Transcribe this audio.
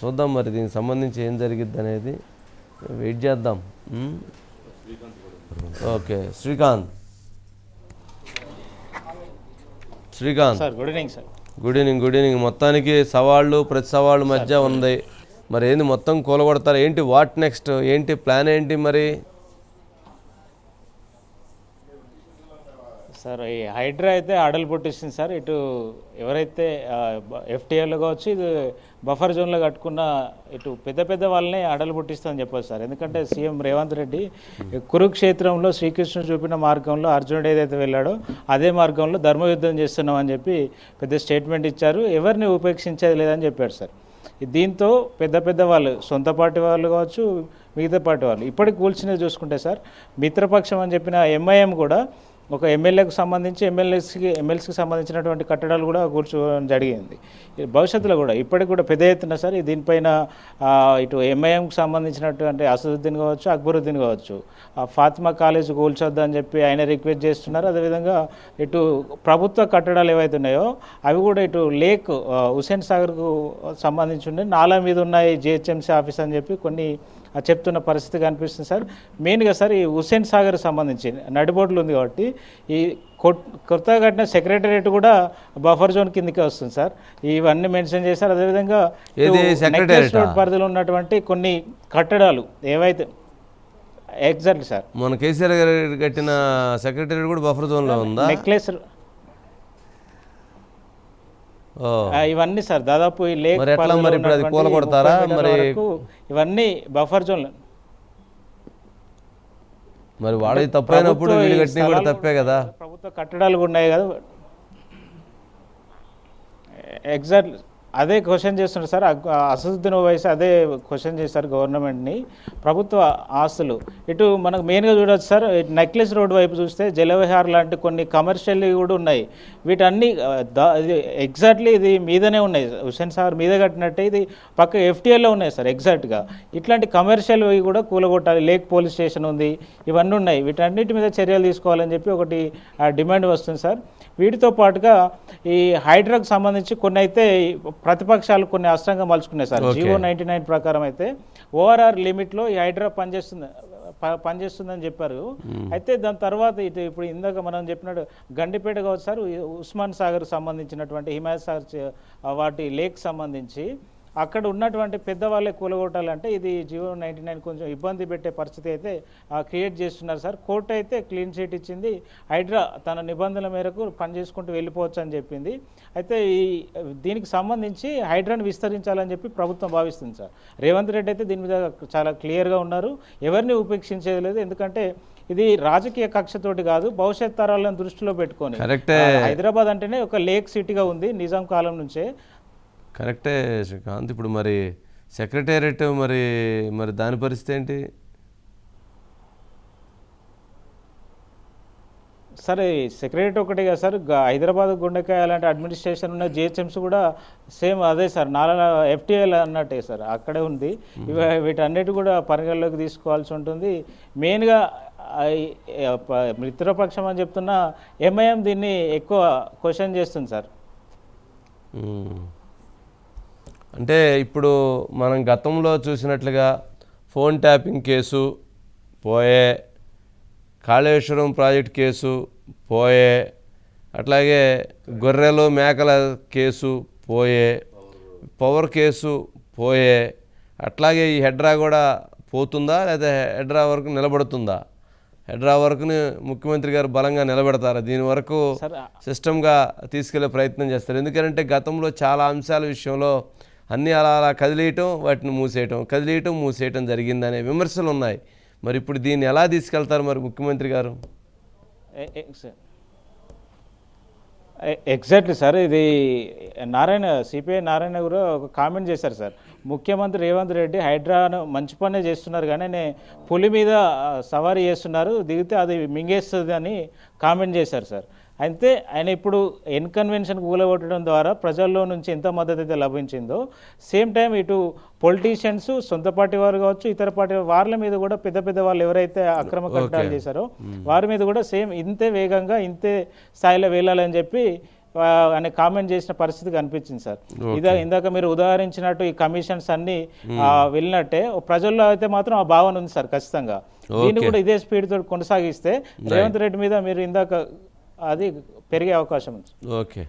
చూద్దాం మరి దీనికి సంబంధించి ఏం జరిగిద్ది అనేది వెయిట్ చేద్దాం? Okay Srikanth. Srikanth. Sir good evening sir good evening good evening మొత్తానికి సవాళ్ళు ప్రతి సవాళ్ళు మధ్య ఉంది. మరి ఏంది మొత్తం కూలగొడతారు? ఏంటి వాట్ నెక్స్ట్ ఏంటి ప్లాన్ ఏంటి మరి? సార్ ఈ హైడ్రా అయితే ఆడలు పుట్టిస్తుంది సార్. ఇటు ఎవరైతే ఎఫ్టీఏలో కావచ్చు ఇది బఫర్ జోన్లో కట్టుకున్న ఇటు పెద్ద పెద్ద వాళ్ళని ఆడలు పుట్టిస్తుందని చెప్పొచ్చు సార్. ఎందుకంటే సీఎం రేవంత్ రెడ్డి కురుక్షేత్రంలో శ్రీకృష్ణుడు చూపిన మార్గంలో అర్జునుడు ఏదైతే వెళ్ళాడో అదే మార్గంలో ధర్మయుద్ధం చేస్తున్నామని చెప్పి పెద్ద స్టేట్మెంట్ ఇచ్చారు. ఎవరిని ఉపేక్షించేది లేదని చెప్పాడు సార్. దీంతో పెద్ద పెద్ద వాళ్ళు సొంత పార్టీ వాళ్ళు కావచ్చు మిగతా పార్టీ వాళ్ళు ఇప్పటికి కూల్చినది చూసుకుంటే సార్ మిత్రపక్షం అని చెప్పిన ఎంఐఎం కూడా ఒక ఎమ్మెల్యేకు సంబంధించి ఎమ్మెల్యేస్కి ఎమ్మెల్సీకి సంబంధించినటువంటి కట్టడాలు కూడా కూర్చోవడం జరిగింది. భవిష్యత్తులో కూడా ఇప్పటికి కూడా పెద్ద ఎత్తున సరే దీనిపైన ఇటు ఎంఐఎంకి సంబంధించినటువంటి అసదుద్దీన్ కావచ్చు అక్బరుద్దీన్ కావచ్చు ఆ ఫాతిమా కాలేజ్ కూల్చొద్దని అని చెప్పి ఆయన రిక్వెస్ట్ చేస్తున్నారు. అదేవిధంగా ఇటు ప్రభుత్వ కట్టడాలు ఏవైతే ఉన్నాయో అవి కూడా ఇటు లేక్ హుసేన్ హుస్సేన్ సాగర్కు సంబంధించి ఉండే నాలా మీద ఉన్నాయి జిహెచ్ఎంసీ ఆఫీస్ అని చెప్పి కొన్ని చెప్తున్న పరిస్థితి కనిపిస్తుంది సార్. మెయిన్గా సార్ ఈ హుస్సేన్ సాగర్ సంబంధించి నడిబోట్లు ఉంది కాబట్టి ఈ కొత్తగా కట్టిన సెక్రటరియట్ కూడా బఫర్ జోన్ కిందకే వస్తుంది సార్. ఇవన్నీ మెన్షన్ చేశారు. అదేవిధంగా పరిధిలో ఉన్నటువంటి కొన్ని కట్టడాలు ఏవైతే ఎగ్జాక్ట్లీ సార్. మన కేసీఆర్ గారు కట్టిన సెక్రటరీ కూడా బఫర్ జోన్లో ఉందా? నెక్లెస్ ఇవన్నీ సార్ దాదాపు లేక్ మరి మరి ఇప్పుడు అది ఉన్నటువంటి కూలగొడతారా? 30 మీటర్ల మరి- వరకు ఇవన్నీ బఫర్ జోన్ మరి వాళ్ళది తప్పైనప్పుడు వీళ్ళు కూడా తప్పే కదా? ప్రభుత్వ కట్టడాలు కూడా ఉన్నాయి కదా. ఎగ్జాక్ట్ అదే క్వశ్చన్ చేస్తున్నారు సార్. అసదుద్దీన్ వయసు అదే క్వశ్చన్ చేశారు గవర్నమెంట్ని. ప్రభుత్వ ఆస్తులు. ఇటు మనకు మెయిన్గా చూడొచ్చు సార్ నెక్లెస్ రోడ్ వైపు చూస్తే జలవిహార్ లాంటి కొన్ని కమర్షియల్ కూడా ఉన్నాయి. వీటన్ని ఇది ఎగ్జాక్ట్లీ ఇది మీదనే ఉన్నాయి. హుస్సేన్ సాగర్ మీద కట్టినట్టే ఇది పక్క ఎఫ్టీఎల్లో ఉన్నాయి సార్ ఎగ్జాక్ట్గా. ఇట్లాంటి కమర్షియల్ కూడా కూలగొట్టాలి. లేక్ పోలీస్ స్టేషన్ ఉంది ఇవన్నీ ఉన్నాయి. వీటన్నిటి మీద చర్యలు తీసుకోవాలని చెప్పి ఒకటి డిమాండ్ వస్తుంది సార్. వీటితో పాటుగా ఈ హైడ్రాకు సంబంధించి కొన్ని అయితే ప్రతిపక్షాలు కొన్ని అస్త్రంగా మలుచుకున్నాయి sir. G O ninety nine ప్రకారం అయితే ఓఆర్ఆర్ లిమిట్లో ఈ హైడ్రా పనిచేస్తుంది పనిచేస్తుందని చెప్పారు. అయితే దాని తర్వాత ఇటు ఇప్పుడు ఇందాక మనం చెప్పినట్టు గండిపేట కావచ్చు సార్ ఉస్మాన్ సాగర్ సంబంధించినటువంటి హిమాయత్ సాగర్ వాటి లేక్ సంబంధించి అక్కడ ఉన్నటువంటి పెద్దవాళ్ళే కూలగొట్టాలంటే ఇది జియో నైంటీ నైన్ కొంచెం ఇబ్బంది పెట్టే పరిస్థితి అయితే క్రియేట్ చేస్తున్నారు సార్. కోర్టు అయితే క్లీన్ చీట్ ఇచ్చింది. హైడ్రా తన నిబంధనల మేరకు పనిచేసుకుంటూ వెళ్ళిపోవచ్చు అని చెప్పింది. అయితే ఈ దీనికి సంబంధించి హైడ్రాను విస్తరించాలని చెప్పి ప్రభుత్వం భావిస్తుంది సార్. రేవంత్ రెడ్డి అయితే దీని మీద చాలా క్లియర్గా ఉన్నారు. ఎవరిని ఉపేక్షించేది లేదు. ఎందుకంటే ఇది రాజకీయ కక్షతోటి కాదు భవిష్యత్ తరాలను దృష్టిలో పెట్టుకొని. హైదరాబాద్ అంటేనే ఒక లేక్ సిటీగా ఉంది నిజాం కాలం నుంచే. కరెక్టే శ్రీకాంత్. ఇప్పుడు మరి సెక్రటేరియట్ మరి మరి దాని పరిస్థితి ఏంటి? సరే సెక్రటరీ ఒకటే కదా సార్. హైదరాబాద్ గుండెకాయ అలాంటి అడ్మినిస్ట్రేషన్ ఉన్న జిహెచ్ఎంసీ కూడా సేమ్ అదే సార్. నాలా ఎఫ్టీఎల్ అన్నట్టే సార్. అక్కడే ఉంది. ఇవ వీటన్నిటి కూడా పరిగణలోకి తీసుకోవాల్సి ఉంటుంది. మెయిన్గా మిత్రపక్షం అని చెప్తున్న ఎంఐఎం దీన్ని ఎక్కువ క్వశ్చన్ చేస్తుంది సార్. అంటే ఇప్పుడు మనం గతంలో చూసినట్లుగా ఫోన్ ట్యాపింగ్ కేసు పోయే కాళేశ్వరం ప్రాజెక్ట్ కేసు పోయే అట్లాగే గొర్రెలు మేకల కేసు పోయే పవర్ కేసు పోయే అట్లాగే ఈ హెడ్రా కూడా పోతుందా? లేదా హెడ్రా వరకు నిలబడుతుందా? హెడ్రా వరకుని ముఖ్యమంత్రి గారు బలంగా నిలబెడతారా? దీని వరకు సిస్టమ్గా తీసుకెళ్ళే ప్రయత్నం చేస్తారు. ఎందుకంటే గతంలో చాలా అంశాల విషయంలో అన్నీ అలా అలా కదిలేయటం వాటిని మూసేయటం కదిలేయటం మూసేయటం జరిగిందనే విమర్శలు ఉన్నాయి మరి ఇప్పుడు దీన్ని ఎలా తీసుకెళ్తారు మరి ముఖ్యమంత్రి గారు? ఎగ్జాక్ట్లీ సార్ ఇది నారాయణ సిపిఐ నారాయణ గారు ఒక కామెంట్ చేశారు సార్. ముఖ్యమంత్రి రేవంత్ రెడ్డి హైడ్రాను మంచి పనే చేస్తున్నారు కానీ నే- పులి మీద సవారీ చేస్తున్నారు దిగితే అది మింగేస్తుంది అని కామెంట్ చేశారు సార్. అయితే ఆయన ఇప్పుడు ఎన్కన్వెన్షన్ కూలగొట్టడం ద్వారా ప్రజల్లో నుంచి ఎంత మద్దతు అయితే లభించిందో సేమ్ టైం ఇటు పొలిటీషియన్స్ సొంత పార్టీ వారు కావచ్చు ఇతర పార్టీ వాళ్ళ మీద కూడా పెద్ద పెద్ద వాళ్ళు ఎవరైతే అక్రమ కట్టాలు చేశారో వారి మీద కూడా సేమ్ ఇంతే వేగంగా ఇంతే స్థాయిలో వెళ్ళాలని చెప్పి అని కామెంట్ చేసిన పరిస్థితి కనిపించింది సార్. ఇదా ఇందాక మీరు ఉదాహరించినట్టు ఈ కమిషన్స్ అన్ని వెళ్ళినట్టే ప్రజల్లో అయితే మాత్రం ఆ భావన ఉంది సార్ ఖచ్చితంగా. దీన్ని కూడా ఇదే స్పీడ్ తోటి కొనసాగిస్తే రేవంత్ రెడ్డి మీద మీరు ఇందాక అది పెరిగే అవకాశం ఉంది. ఓకే.